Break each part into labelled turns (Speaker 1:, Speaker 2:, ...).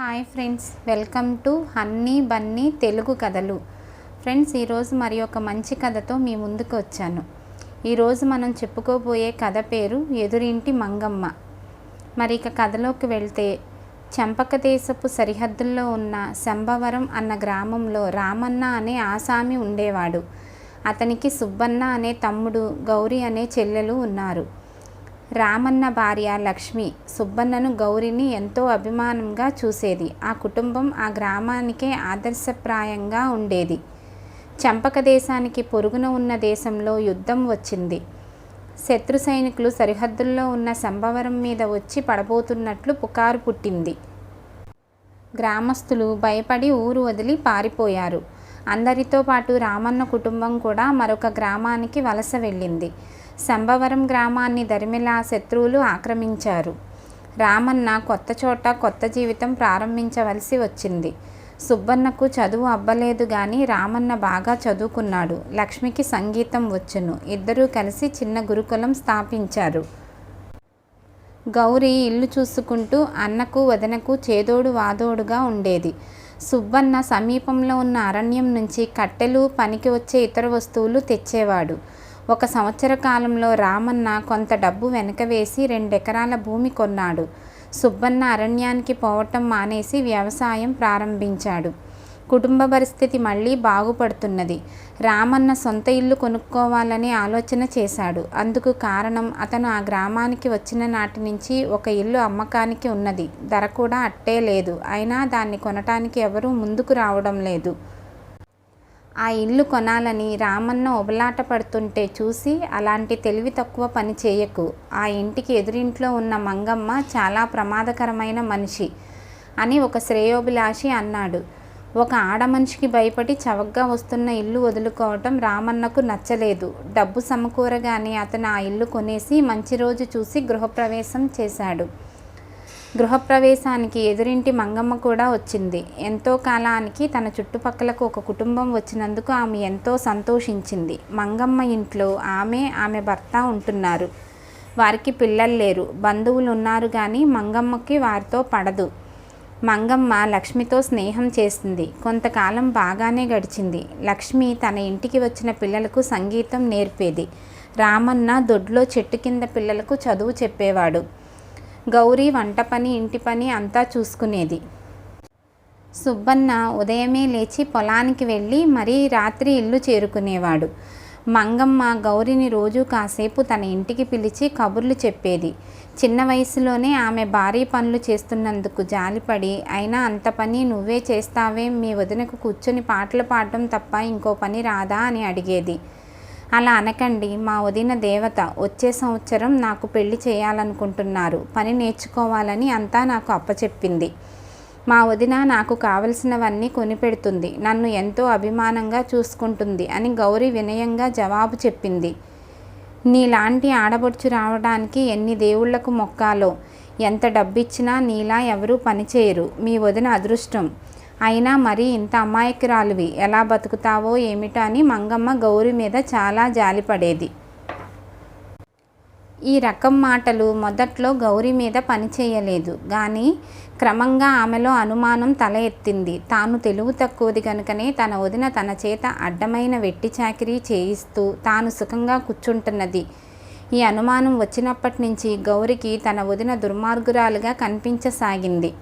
Speaker 1: Hi friends welcome to honey bunny Telugu కథలు. Friends ఈరోజు మరి ఒక మంచి కథతో మీ ముందుకు వచ్చాను. ఈరోజు మనం చెప్పుకోబోయే కథ పేరు ఎదురింటి మంగమ్మ. మరి ఇక కథలోకి వెళ్తే చంపక దేశపు సరిహద్దుల్లో ఉన్న శంభవరం అన్న గ్రామంలో రామన్న అనే ఆసామి ఉండేవాడు. అతనికి సుబ్బన్న అనే తమ్ముడు గౌరీ అనే చెల్లెలు ఉన్నారు. రామన్న భార్య లక్ష్మి సుబ్బన్నను గౌరిని ఎంతో అభిమానంగా చూసేది. ఆ కుటుంబం ఆ గ్రామానికే ఆదర్శప్రాయంగా ఉండేది. చంపక దేశానికి పొరుగున ఉన్న దేశంలో యుద్ధం వచ్చింది. శత్రు సైనికులు సరిహద్దుల్లో ఉన్న సంభవరం మీద వచ్చి పడబోతున్నట్లు పుకారు పుట్టింది. గ్రామస్తులు భయపడి ఊరు వదిలి పారిపోయారు. అందరితో పాటు రామన్న కుటుంబం కూడా మరొక గ్రామానికి వలస వెళ్ళింది. శంభవరం గ్రామాన్ని దరిమిలా శత్రువులు ఆక్రమించారు. రామన్న కొత్త చోట కొత్త జీవితం ప్రారంభించవలసి వచ్చింది. సుబ్బన్నకు చదువు అబ్బలేదు కానీ రామన్న బాగా చదువుకున్నాడు. లక్ష్మికి సంగీతం వచ్చును. ఇద్దరూ కలిసి చిన్న గురుకులం స్థాపించారు. గౌరీ ఇల్లు చూసుకుంటూ అన్నకు వదనకు చేదోడు వాదోడుగా ఉండేది. సుబ్బన్న సమీపంలో ఉన్న అరణ్యం నుంచి కట్టెలు పనికి వచ్చే ఇతర వస్తువులు తెచ్చేవాడు. ఒక సంవత్సర కాలంలో రామన్న కొంత డబ్బు వెనకవేసి రెండెకరాల భూమి కొన్నాడు. సుబ్బన్న అరణ్యానికి పోవటం మానేసి వ్యవసాయం ప్రారంభించాడు. కుటుంబ పరిస్థితి మళ్ళీ బాగుపడుతున్నది. రామన్న సొంత ఇల్లు కొనుక్కోవాలనే ఆలోచన చేశాడు. అందుకు కారణం అతను ఆ గ్రామానికి వచ్చిన నాటి నుంచి ఒక ఇల్లు అమ్మకానికి ఉన్నది. ధర కూడా అట్టే లేదు. అయినా దాన్ని కొనటానికి ఎవరూ ముందుకు రావడం లేదు. ఆ ఇల్లు కొనాలని రామన్న ఉబలాట పడుతుంటే చూసి అలాంటి తెలివి తక్కువ పని చేయకు. ఆ ఇంటికి ఎదురింట్లో ఉన్న మంగమ్మ చాలా ప్రమాదకరమైన మనిషి అని ఒక శ్రేయోభిలాషి అన్నాడు. ఒక ఆడమనిషికి భయపడి చవగ్గా వస్తున్న ఇల్లు వదులుకోవటం రామన్నకు నచ్చలేదు. డబ్బు సమకూరగానే అతను ఆ ఇల్లు కొనేసి మంచి రోజు చూసి గృహప్రవేశం చేశాడు. గృహప్రవేశానికి ఎదురింటి మంగమ్మ కూడా వచ్చింది. ఎంతో కాలానికి తన చుట్టుపక్కలకు ఒక కుటుంబం వచ్చినందుకు ఆమె ఎంతో సంతోషించింది. మంగమ్మ ఇంట్లో ఆమె ఆమె భర్త ఉంటున్నారు. వారికి పిల్లలు లేరు. బంధువులు ఉన్నారు కానీ మంగమ్మకి వారితో పడదు. మంగమ్మ లక్ష్మితో స్నేహం చేసింది. కొంతకాలం బాగానే గడిచింది. లక్ష్మి తన ఇంటికి వచ్చిన పిల్లలకు సంగీతం నేర్పేది. రామన్న దొడ్లో చెట్టు కింద పిల్లలకు చదువు చెప్పేవాడు. గౌరీ వంట పని ఇంటి పని అంతా చూసుకునేది. సుబ్బన్న ఉదయమే లేచి పొలానికి వెళ్ళి మరీ రాత్రి ఇల్లు చేరుకునేవాడు. మంగమ్మ గౌరిని రోజు కాసేపు తన ఇంటికి పిలిచి కబుర్లు చెప్పేది. చిన్న వయసులోనే ఆమె భారీ పనులు చేస్తున్నందుకు జాలిపడి అయినా అంత పని నువ్వే చేస్తావే మీ వదినకు కూర్చొని పాటలు పాడటం తప్ప ఇంకో పని రాదా? అని అడిగేది. అలా అనకండి మా వదిన దేవత వచ్చే సంవత్సరం నాకు పెళ్ళి చేయాలనుకుంటున్నారు. పని నేర్చుకోవాలని అంతా నాకు అప్పచెప్పింది. మా వదిన నాకు కావలసినవన్నీ కొనిపెడుతుంది. నన్ను ఎంతో అభిమానంగా చూసుకుంటుంది అని గౌరీ వినయంగా జవాబు చెప్పింది. నీలాంటి ఆడబొడుచు రావడానికి ఎన్ని దేవుళ్ళకు మొక్కాలో? ఎంత డబ్బిచ్చినా నీలా ఎవరూ పనిచేయరు. మీ వదిన అదృష్టం. అయినా మరి ఇంత అమాయకురాలువి ఎలా బతుకుతావో ఏమిటో అని మంగమ్మ గౌరి మీద చాలా జాలిపడేది. ఈ రకం మాటలు మొదట్లో గౌరీ మీద పనిచేయలేదు కానీ క్రమంగా ఆమెలో అనుమానం తల ఎత్తింది. తాను తెలుగు తక్కువది కనుకనే తన వదిన తన చేత అడ్డమైన వెట్టి చాకిరీ చేయిస్తూ తాను సుఖంగా కూర్చుంటున్నది. ఈ అనుమానం వచ్చినప్పటి నుంచి గౌరికి తన వదిన దుర్మార్గురాలుగా కనిపించసాగింది.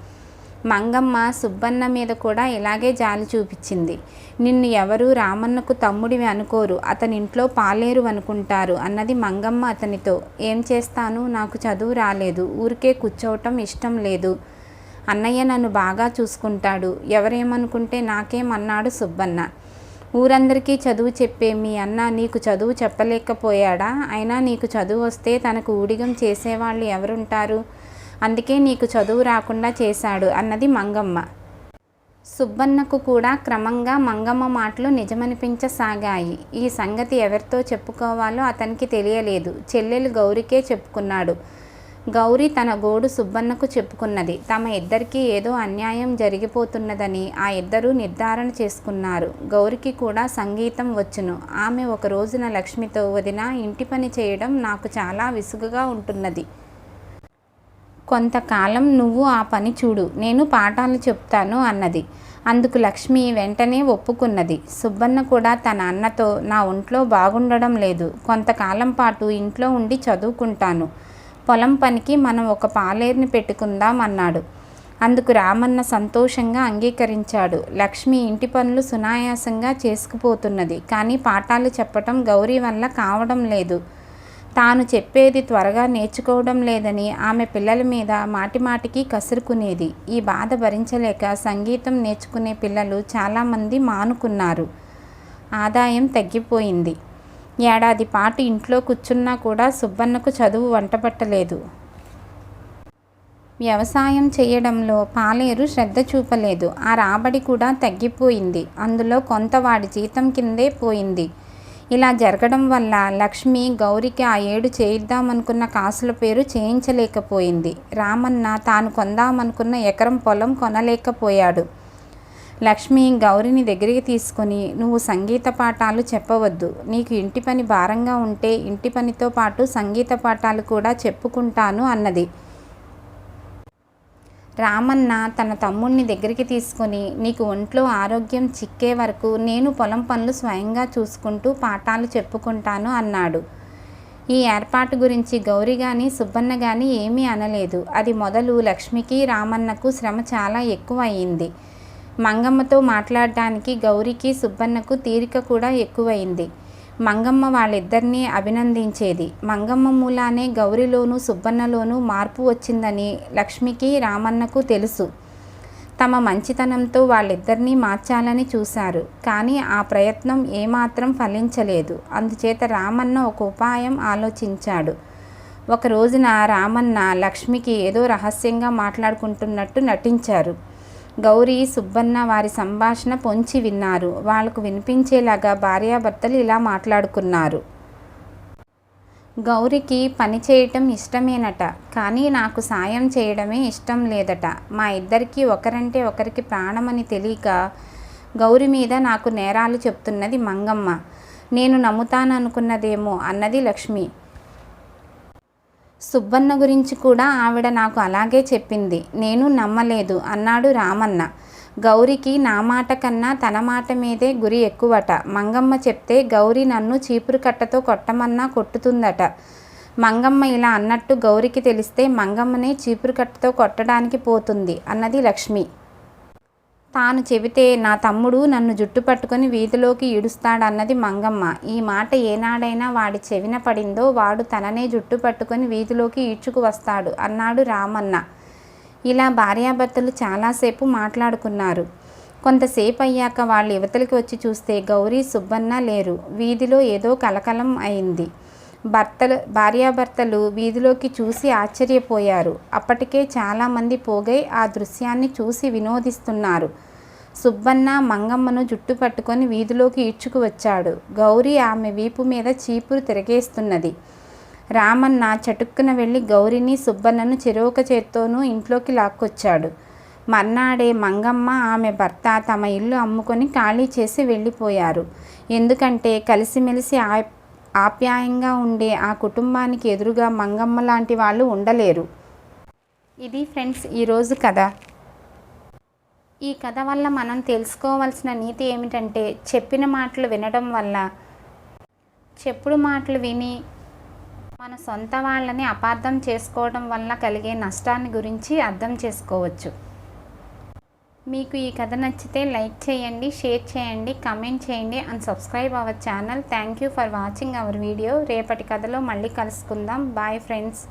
Speaker 1: మంగమ్మ సుబ్బన్న మీద కూడా ఇలాగే జాలి చూపించింది. నిన్ను ఎవరు రామన్నకు తమ్ముడివి అనుకోరు అతని ఇంట్లో పాలేరు అనుకుంటారు అన్నది మంగమ్మ అతనితో. ఏం చేస్తాను? నాకు చదువు రాలేదు ఊరికే కూర్చోవటం ఇష్టం లేదు. అన్నయ్య నన్ను బాగా చూసుకుంటాడు ఎవరేమనుకుంటే నాకేమన్నాడు సుబ్బన్న. ఊరందరికీ చదువు చెప్పే మీ అన్న నీకు చదువు చెప్పలేకపోయాడా? అయినా నీకు చదువు వస్తే తనకు ఊడిగం చేసేవాళ్ళు ఎవరుంటారు? అందుకే నీకు చదువు రాకుండా చేశాడు అన్నది మంగమ్మ. సుబ్బన్నకు కూడా క్రమంగా మంగమ్మ మాటలు నిజమనిపించసాగాయి. ఈ సంగతి ఎవరితో చెప్పుకోవాలో అతనికి తెలియలేదు. చెల్లెలు గౌరికే చెప్పుకున్నాడు. గౌరి తన గోడు సుబ్బన్నకు చెప్పుకున్నది. తమ ఇద్దరికీ ఏదో అన్యాయం జరిగిపోతున్నదని ఆ ఇద్దరూ నిర్ధారణ చేసుకున్నారు. గౌరికి కూడా సంగీతం వచ్చును. ఆమె ఒక రోజున లక్ష్మితో వదిన ఇంటి పని చేయడం నాకు చాలా విసుగుగా ఉంటున్నది. కొంతకాలం నువ్వు ఆ పని చూడు నేను పాఠాలు చెప్తాను అన్నది. అందుకు లక్ష్మి వెంటనే ఒప్పుకున్నది. సుబ్బన్న కూడా తన అన్నతో నా ఒంట్లో బాగుండడం లేదు. కొంతకాలం పాటు ఇంట్లో ఉండి చదువుకుంటాను. పొలం పనికి మనం ఒక పాలేరుని పెట్టుకుందాం అన్నాడు. అందుకు రామన్న సంతోషంగా అంగీకరించాడు. లక్ష్మి ఇంటి పనులు సునాయాసంగా చేసుకుపోతున్నది. కానీ పాఠాలు చెప్పటం గౌరీ వల్ల కావడం లేదు. తాను చెప్పేది త్వరగా నేర్చుకోవడం లేదని ఆమె పిల్లల మీద మాటిమాటికి కసురుకునేది. ఈ బాధ భరించలేక సంగీతం నేర్చుకునే పిల్లలు చాలామంది మానుకున్నారు. ఆదాయం తగ్గిపోయింది. ఏడాది పాటు ఇంట్లో కూర్చున్నా కూడా సుబ్బన్నకు చదువు వంటపట్టలేదు. వ్యవసాయం చేయడంలో పాలేరు శ్రద్ధ చూపలేదు. ఆ రాబడి కూడా తగ్గిపోయింది. అందులో కొంత వాడి జీతం కిందే పోయింది. ఇలా జరగడం వల్ల లక్ష్మి గౌరికి ఆ ఏడు చేయిద్దామనుకున్న కాసుల పేరు చేయించలేకపోయింది. రామన్న తాను కొందామనుకున్న ఎకరం పొలం కొనలేకపోయాడు. లక్ష్మి గౌరిని దగ్గరికి తీసుకొని నువ్వు సంగీత పాఠాలు చెప్పవద్దు. నీకు ఇంటి పని భారంగా ఉంటే ఇంటి పనితో పాటు సంగీత పాఠాలు కూడా చెప్పుకుంటాను అన్నది. రామన్న తన తమ్ముణ్ణి దగ్గరికి తీసుకొని నీకు ఒంట్లో ఆరోగ్యం చిక్కే వరకు నేను పొలం పనులు స్వయంగా చూసుకుంటూ పాఠాలు చెప్పుకుంటాను అన్నాడు. ఈ ఏర్పాటు గురించి గౌరి గాని సుబ్బన్న గాని ఏమీ అనలేదు. అది మొదలు లక్ష్మికి రామన్నకు శ్రమ చాలా ఎక్కువ అయింది మంగమ్మతో మాట్లాడడానికి గౌరికి సుబ్బన్నకు తీరిక కూడా ఎక్కువైంది మంగమ్మ వాళ్ళిద్దరినీ అభినందించేది. మంగమ్మ మూలానే గౌరిలోనూ సుబ్బన్నలోనూ మార్పు వచ్చిందని లక్ష్మికి రామన్నకు తెలుసు. తమ మంచితనంతో వాళ్ళిద్దరినీ మార్చాలని చూశారు. కానీ ఆ ప్రయత్నం ఏమాత్రం ఫలించలేదు. అందుచేత రామన్న ఒక ఉపాయం ఆలోచించాడు. ఒక రోజున రామన్న లక్ష్మికి ఏదో రహస్యంగా మాట్లాడుకుంటున్నట్టు నటించారు. గౌరీ సుబ్బన్న వారి సంభాషణ పొంచి విన్నారు. వాళ్ళకు వినిపించేలాగా భార్యాభర్తలు ఇలా మాట్లాడుకున్నారు. గౌరికి పని చేయటం ఇష్టమేనట కానీ నాకు సాయం చేయడమే ఇష్టం లేదట. మా ఇద్దరికీ ఒకరంటే ఒకరికి ప్రాణమని తెలియక గౌరి మీద నాకు నేరాలు చెప్తున్నది మంగమ్మ. నేను నమ్ముతాననుకున్నదేమో అన్నది లక్ష్మి. సుబ్బన్న గురించి కూడా ఆవిడ నాకు అలాగే చెప్పింది. నేను నమ్మలేదు అన్నాడు రామన్న. గౌరికి నా మాట కన్నా తన మాట మీదే గురి ఎక్కువట. మంగమ్మ చెప్తే గౌరి నన్ను చీపురు కట్టతో కొట్టమన్నా కొట్టుతుందట. మంగమ్మ ఇలా అన్నట్టు గౌరికి తెలిస్తే మంగమ్మనే చీపురు కట్టతో కొట్టడానికి పోతుంది అన్నది లక్ష్మి. తాను చెబితే నా తమ్ముడు నన్ను జుట్టు పట్టుకొని వీధిలోకి ఈడుస్తాడన్నది మంగమ్మ. ఈ మాట ఏనాడైనా వాడి చెవిన పడిందో వాడు తననే జుట్టు పట్టుకొని వీధిలోకి ఈడ్చుకు వస్తాడు అన్నాడు రామన్న. ఇలా భార్యాభర్తలు చాలాసేపు మాట్లాడుకున్నారు. కొంతసేపు అయ్యాక వాళ్ళు యువతలకి వచ్చి చూస్తే గౌరీ సుబ్బన్న లేరు. వీధిలో ఏదో కలకలం అయింది. భర్తలు భార్యాభర్తలు వీధిలోకి చూసి ఆశ్చర్యపోయారు. అప్పటికే చాలామంది పోగై ఆ దృశ్యాన్ని చూసి వినోదిస్తున్నారు. సుబ్బన్న మంగమ్మను జుట్టు పట్టుకొని వీధిలోకి ఈడ్చుకు వచ్చాడు. గౌరీ ఆమె వీపు మీద చీపురు తిరగేస్తున్నది. రామన్న చటుక్కున వెళ్ళి గౌరిని సుబ్బన్నను చెరొక చేత్తోనూ ఇంట్లోకి లాక్కొచ్చాడు. మర్నాడే మంగమ్మ ఆమె భర్త తమ ఇల్లు అమ్ముకొని ఖాళీ చేసి వెళ్ళిపోయారు. ఎందుకంటే కలిసిమెలిసి ఆ ఆప్యాయంగా ఉండే ఆ కుటుంబానికి ఎదురుగా మంగమ్మ లాంటి వాళ్ళు ఉండలేరు. ఇది ఫ్రెండ్స్ ఈరోజు కథ. ఈ కథ వల్ల మనం తెలుసుకోవాల్సిన నీతి ఏమిటంటే చెప్పిన మాటలు వినడం వల్ల. చెప్పుడు మాటలు విని మన సొంత వాళ్ళని అపార్థం చేసుకోవడం వల్ల కలిగే నష్టాన్ని గురించి అర్థం చేసుకోవచ్చు. మీకు ఈ కథ నచ్చితే లైక్ చేయండి షేర్ చేయండి కమెంట్ చేయండి and subscribe our channel. Thank you for watching our video. రేపటి కథలో మళ్ళీ కలుసుకుందాం. Bye friends.